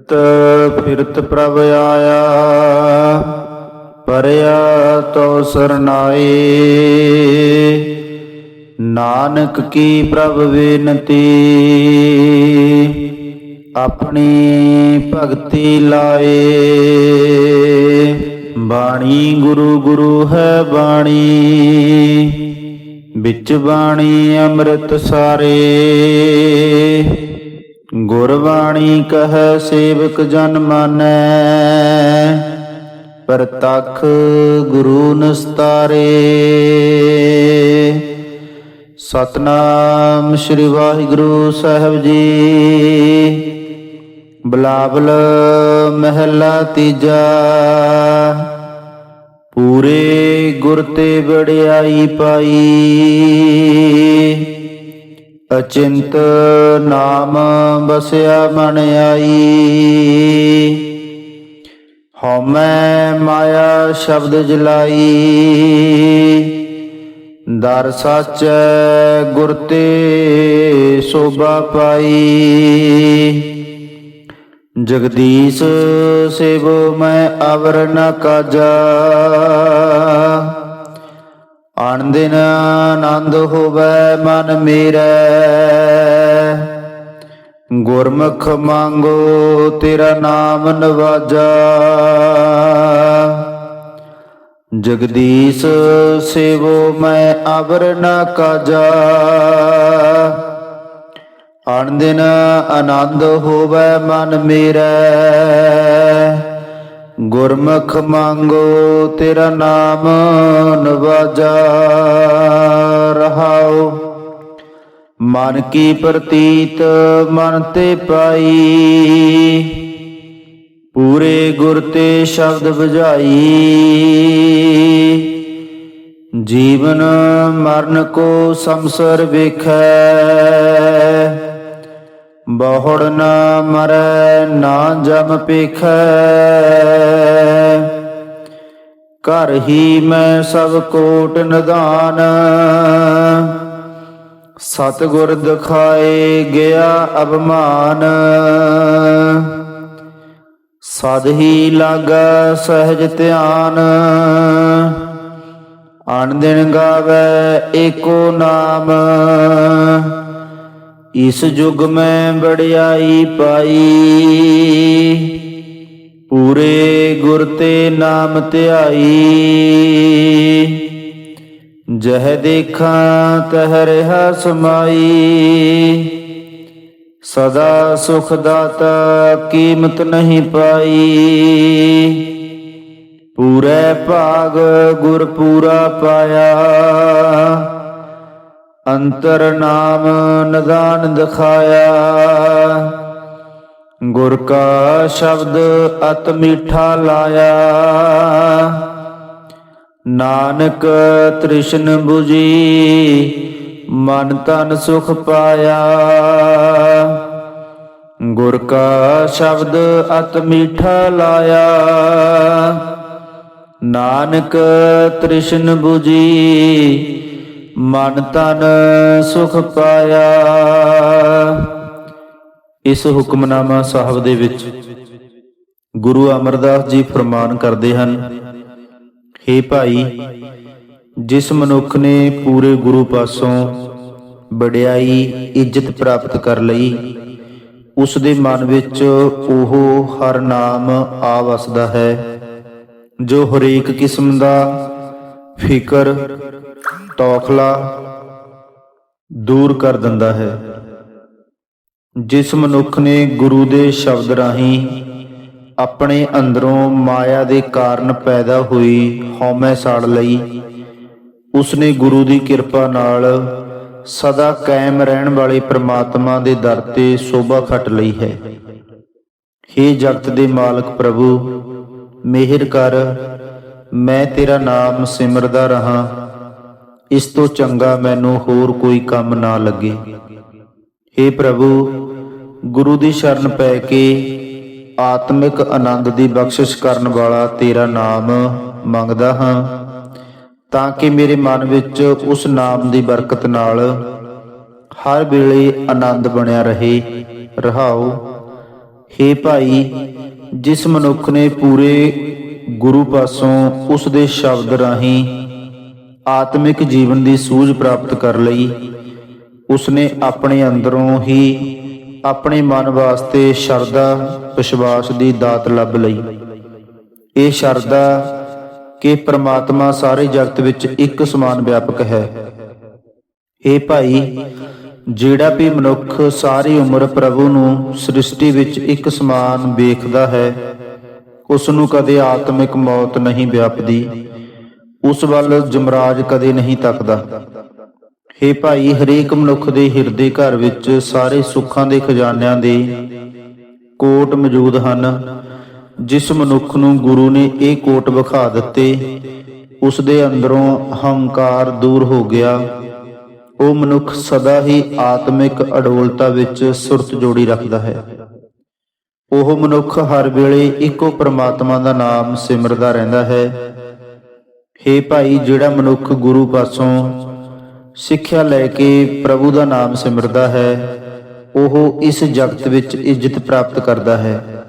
ਤ ਫਿਰਤ ਪ੍ਰਭ ਆਇਆ, ਪਰਿਆ ਤੋ ਸਰਨਾਏ ਨਾਨਕ ਕੀ ਪ੍ਰਭ ਬੇਨਤੀ, ਆਪਣੀ ਭਗਤੀ ਲਾਏ। ਬਾਣੀ ਗੁਰੂ ਗੁਰੂ ਹੈ ਬਾਣੀ, ਵਿੱਚ ਬਾਣੀ ਅੰਮ੍ਰਿਤ ਸਾਰੇ। ਗੁਰਬਾਣੀ ਕਹੈ ਸੇਵਕ ਜਨ ਮਾਨੈ। ਪ੍ਰਤਖ ਗੁਰੂ ਨਸਤਾਰੇ। ਸਤਨਾਮ ਸ੍ਰੀ ਵਾਹਿਗੁਰੂ ਸਾਹਿਬ ਜੀ। ਬਲਾਬਲ ਮਹਿਲਾ ਤੀਜਾ। ਪੂਰੇ ਗੁਰ ਤੇ ਵਡਿਆਈ ਪਾਈ। ਅਚਿੰਤ ਨਾਮ ਬਸਿਆ ਮਨ ਆਈ। ਹਉਮੈ ਮਾਇਆ ਸ਼ਬਦ ਜਲਾਈ। ਦਰ ਸੱਚ ਗੁਰ ਤੇ ਸੋਭਾ ਪਾਈ। ਜਗਦੀਸ਼ ਸੇਵੋ ਮੈਂ ਅਵਰ ਨ ਕਾਜਾ। ਆਣ ਆਨੰਦ ਹੋਵੇ ਮਨ ਮੇਰਾ। ਗੁਰਮੁਖ ਮੰਗੋ ਤੇਰਾ ਨਾਮ ਨਵਾਜਾ। ਜਗਦੀਸ਼ ਸੇਵੋ ਮੈਂ ਅਵਰ ਨ ਕਾਜਾ। ਆਣ ਆਨੰਦ ਹੋਵੇ ਮਨ ਮੇਰਾ। ਗੁਰਮੁਖ ਮੰਗੋ ਤੇਰਾ ਨਾਮ ਨਵਾਜਾ ਰਹਾਉ ਮਨ ਕੀ ਪ੍ਰਤੀਤ ਮਨ ਤੇ ਪਾਈ। ਪੂਰੇ ਗੁਰ ਤੇ ਸ਼ਬਦ ਬੁਝਾਈ। ਜੀਵਨ ਮਰਨ ਕੋ ਸੰਸਰ ਵੇਖੈ। ਬਹੁੜ ਨਾ ਮਰੈ, ਨਾ ਜਮ ਪੇਖੈ ਘਰ ਹੀ ਮੈਂ ਸਭ ਕੋਟ ਨਿਦਾਨ ਸਤਿਗੁਰ ਦਿਖਾਏ ਗਿਆ ਅਭਮਾਨ। ਸਦ ਹੀ ਲਾਗਾ ਸਹਿਜ ਧਿਆਨ। ਆਣ ਦਿਨ ਗਾਵੇ ਏਕੋ ਨਾਮ। ਇਸ ਯੁਗ ਮੈਂ ਬੜਿਆਈ ਪਾਈ। ਪੂਰੇ ਗੁਰ ਤੇ ਨਾਮ ਧਿਆਈ। ਜਹ ਦੇਖਾਂ ਤਹ ਰਹਾ ਸਮਾਈ ਸਦਾ ਸੁਖ ਦਾਤਾ ਕੀਮਤ ਨਹੀਂ ਪਾਈ। ਪੂਰੇ ਭਾਗ ਗੁਰ ਪੂਰਾ ਪਾਇਆ। ਅੰਤਰ ਨਾਮ ਨਦਾਨ ਦਿਖਾਇਆ ਗੁਰ ਕਾ ਸ਼ਬਦ ਅਤ ਮੀਠਾ ਲਾਇਆ। ਨਾਨਕ ਤ੍ਰਿਸ਼ਨ 부ਜੀ ਮਨ ਤਨ ਸੁਖ ਪਾਇਆ। ਗੁਰ ਕਾ ਸ਼ਬਦ ਅਤ ਮੀਠਾ ਲਾਇਆ। ਨਾਨਕ ਤ੍ਰਿਸ਼ਨ 부ਜੀ ਮਨ ਤਨ ਸੁਖ ਪਾਇਆ। ਇਸ ਹੁਕਮਨਾਮਾ ਸਾਹਿਬ ਦੇ ਵਿੱਚ ਗੁਰੂ ਅਮਰਦਾਸ ਜੀ ਫਰਮਾਨ ਕਰਦੇ ਹਨ, ਹੇ ਭਾਈ, ਜਿਸ ਮਨੁੱਖ ਨੇ ਪੂਰੇ ਗੁਰੂ ਪਾਸੋਂ ਵਡਿਆਈ ਇੱਜ਼ਤ ਪ੍ਰਾਪਤ ਕਰ ਲਈ, ਉਸ ਦੇ ਮਨ ਵਿੱਚ ਉਹ ਹਰ ਨਾਮ ਆ ਵਸਦਾ ਹੈ, ਜੋ ਹਰੇਕ ਕਿਸਮ ਦਾ ਫਿਕਰ ਤੌਖਲਾ ਦੂਰ ਕਰ ਦਿੰਦਾ ਹੈ। ਜਿਸ ਮਨੁੱਖ ਨੇ ਗੁਰੂ ਦੇ ਸ਼ਬਦ ਰਾਹੀਂ ਆਪਣੇ ਅੰਦਰੋਂ ਮਾਇਆ ਦੇ ਕਾਰਨ ਪੈਦਾ ਹੋਈ ਹਉਮੈ ਸਾੜ ਲਈ, ਉਸਨੇ ਗੁਰੂ ਦੀ ਕਿਰਪਾ ਨਾਲ ਸਦਾ ਕਾਇਮ ਰਹਿਣ ਵਾਲੇ ਪ੍ਰਮਾਤਮਾ ਦੇ ਦਰ ਤੇ ਸੋਭਾ ਖੱਟ ਲਈ ਹੈ। हे ਜਗਤ ਦੇ ਮਾਲਕ ਪ੍ਰਭੂ, ਮਿਹਰ ਕਰ ਮੈਂ ਤੇਰਾ ਨਾਮ ਸਿਮਰਦਾ ਰਹਾ। ਇਸ ਤੋਂ ਚੰਗਾ ਮੈਨੂੰ ਹੋਰ ਕੋਈ ਕੰਮ ਨਾ ਲੱਗੇ। हे ਪ੍ਰਭੂ, ਗੁਰੂ ਦੀ ਸ਼ਰਨ ਪੈ ਕੇ ਆਤਮਿਕ ਆਨੰਦ ਦੀ ਬਖਸ਼ਿਸ਼ ਕਰਨ ਵਾਲਾ ਤੇਰਾ ਨਾਮ ਮੰਗਦਾ ਹਾਂ, ਤਾਂ ਕਿ ਮੇਰੇ ਮਨ ਵਿੱਚ ਉਸ ਨਾਮ ਦੀ ਬਰਕਤ ਨਾਲ ਹਰ ਵੇਲੇ ਆਨੰਦ ਬਣਿਆ ਰਹੇ, ਰਹਾਓ। ਹੇ ਭਾਈ, ਜਿਸ ਮਨੁੱਖ ਨੇ ਪੂਰੇ ਗੁਰੂ ਪਾਸੋਂ ਉਸ ਦੇ ਸ਼ਬਦ ਰਾਹੀਂ ਆਤਮਿਕ ਜੀਵਨ ਦੀ ਸੂਝ ਪ੍ਰਾਪਤ ਕਰ ਲਈ। ਉਸਨੇ ਆਪਣੇ ਅੰਦਰੋਂ ਹੀ ਆਪਣੇ ਮਨ ਵਾਸਤੇ ਸ਼ਰਧਾ, ਵਿਸ਼ਵਾਸ ਦੀ ਦਾਤ ਲੱਭ ਲਈ। ਇਹ ਸ਼ਰਧਾ ਕਿ ਪ੍ਰਮਾਤਮਾ ਸਾਰੇ ਜਗਤ ਵਿੱਚ ਇੱਕ ਸਮਾਨ ਵਿਆਪਕ ਹੈ। ਇਹ ਭਾਈ, ਜਿਹੜਾ ਵੀ ਮਨੁੱਖ ਸਾਰੀ ਉਮਰ ਪ੍ਰਭੂ ਨੂੰ ਸ੍ਰਿਸ਼ਟੀ ਵਿੱਚ ਇੱਕ ਸਮਾਨ ਵੇਖਦਾ ਹੈ ਉਸ ਨੂੰ ਕਦੇ ਆਤਮਿਕ ਮੌਤ ਨਹੀਂ ਵਿਆਪਦੀ। ਉਸ ਵੱਲ ਜਮਰਾਜ ਕਦੇ ਨਹੀਂ ਤੱਕਦਾ। ਹੇ ਭਾਈ, ਹਰੇਕ ਮਨੁੱਖ ਦੇ ਹਿਰਦੇ ਘਰ ਵਿੱਚ ਸਾਰੇ ਸੁੱਖਾਂ ਦੇ ਖਜ਼ਾਨਿਆਂ ਦੇ ਕੋਟ ਮੌਜੂਦ ਹਨ। ਜਿਸ ਮਨੁੱਖ ਨੂੰ ਗੁਰੂ ਨੇ ਇਹ ਕੋਟ ਵਿਖਾ ਦਿੱਤੇ, ਉਸ ਦੇ ਅੰਦਰੋਂ ਹੰਕਾਰ ਦੂਰ ਹੋ ਗਿਆ। ਉਹ ਮਨੁੱਖ ਸਦਾ ਹੀ ਆਤਮਿਕ ਅਡੋਲਤਾ ਵਿੱਚ ਸੁਰਤ ਜੋੜੀ ਰੱਖਦਾ ਹੈ। ਉਹ ਮਨੁੱਖ ਹਰ ਵੇਲੇ ਇੱਕੋ ਪ੍ਰਮਾਤਮਾ ਦਾ ਨਾਮ ਸਿਮਰਦਾ ਰਹਿੰਦਾ ਹੈ। ਹੇ ਭਾਈ, ਜਿਹੜਾ ਮਨੁੱਖ ਗੁਰੂ ਪਾਸੋਂ ਸਿੱਖਿਆ ਲੈ ਕੇ ਪ੍ਰਭੂ ਦਾ ਨਾਮ ਸਿਮਰਦਾ ਹੈ, ਉਹ ਇਸ ਜਗਤ ਵਿੱਚ ਇੱਜ਼ਤ ਪ੍ਰਾਪਤ ਕਰਦਾ ਹੈ।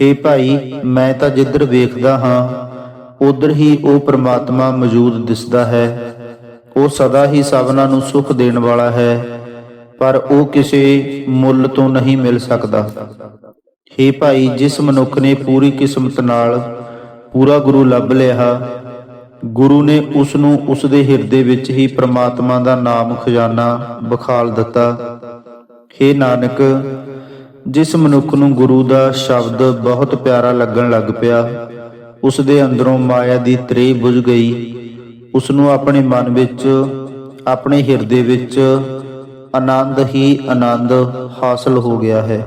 ਹੇ ਭਾਈ, ਮੈਂ ਤਾਂ ਜਿੱਧਰ ਵੇਖਦਾ ਹਾਂ, ਉਧਰ ਹੀ ਉਹ ਪ੍ਰਮਾਤਮਾ ਮੌਜੂਦ ਦਿਸਦਾ ਹੈ। ਉਹ ਸਦਾ ਹੀ ਸਭਨਾਂ ਨੂੰ ਸੁਖ ਦੇਣ ਵਾਲਾ ਹੈ, ਪਰ ਉਹ ਕਿਸੇ ਮੁੱਲ ਤੋਂ ਨਹੀਂ ਮਿਲ ਸਕਦਾ। ਹੇ ਭਾਈ, ਜਿਸ ਮਨੁੱਖ ਨੇ ਪੂਰੀ ਕਿਸਮਤ ਨਾਲ ਪੂਰਾ ਗੁਰੂ ਲੱਭ ਲਿਆ, ਗੁਰੂ ਨੇ ਉਸ ਨੂੰ ਉਸ ਦੇ ਹਿਰਦੇ ਵਿੱਚ ਹੀ ਪ੍ਰਮਾਤਮਾ ਦਾ ਨਾਮ ਖਜ਼ਾਨਾ ਬਖਾਲ ਦਿੱਤਾ। ਹੇ ਨਾਨਕ, ਜਿਸ ਮਨੁੱਖ ਨੂੰ ਗੁਰੂ ਦਾ ਸ਼ਬਦ ਬਹੁਤ ਪਿਆਰਾ ਲੱਗਣ ਲੱਗ ਪਿਆ ਉਸ ਦੇ ਅੰਦਰੋਂ ਮਾਇਆ ਦੀ ਤ੍ਰੇ ਬੁਝ ਗਈ ਉਸ ਨੂੰ ਆਪਣੇ ਮਨ ਵਿੱਚ, ਆਪਣੇ ਹਿਰਦੇ ਵਿੱਚ ਆਨੰਦ ਹੀ ਆਨੰਦ ਹਾਸਲ ਹੋ ਗਿਆ ਹੈ।